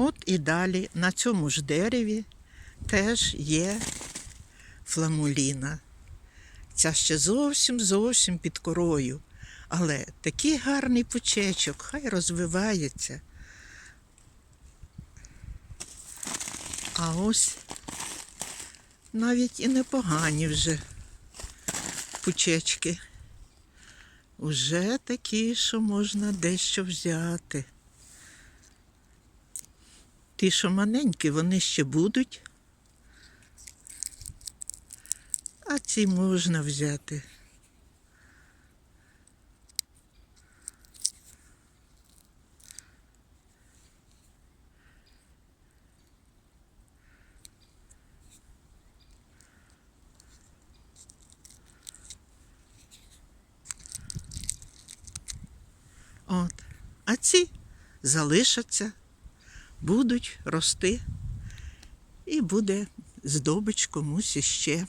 От і далі на цьому ж дереві теж є фламуліна. Ця ще зовсім зовсім під корою. Але такий гарний пучечок, хай розвивається. А ось навіть і непогані вже пучечки. Уже такі, що можна дещо взяти. Ті, що маленькі, вони ще будуть. А ці можна взяти. От. А ці залишаться, будуть рости і буде здобич комусь іще.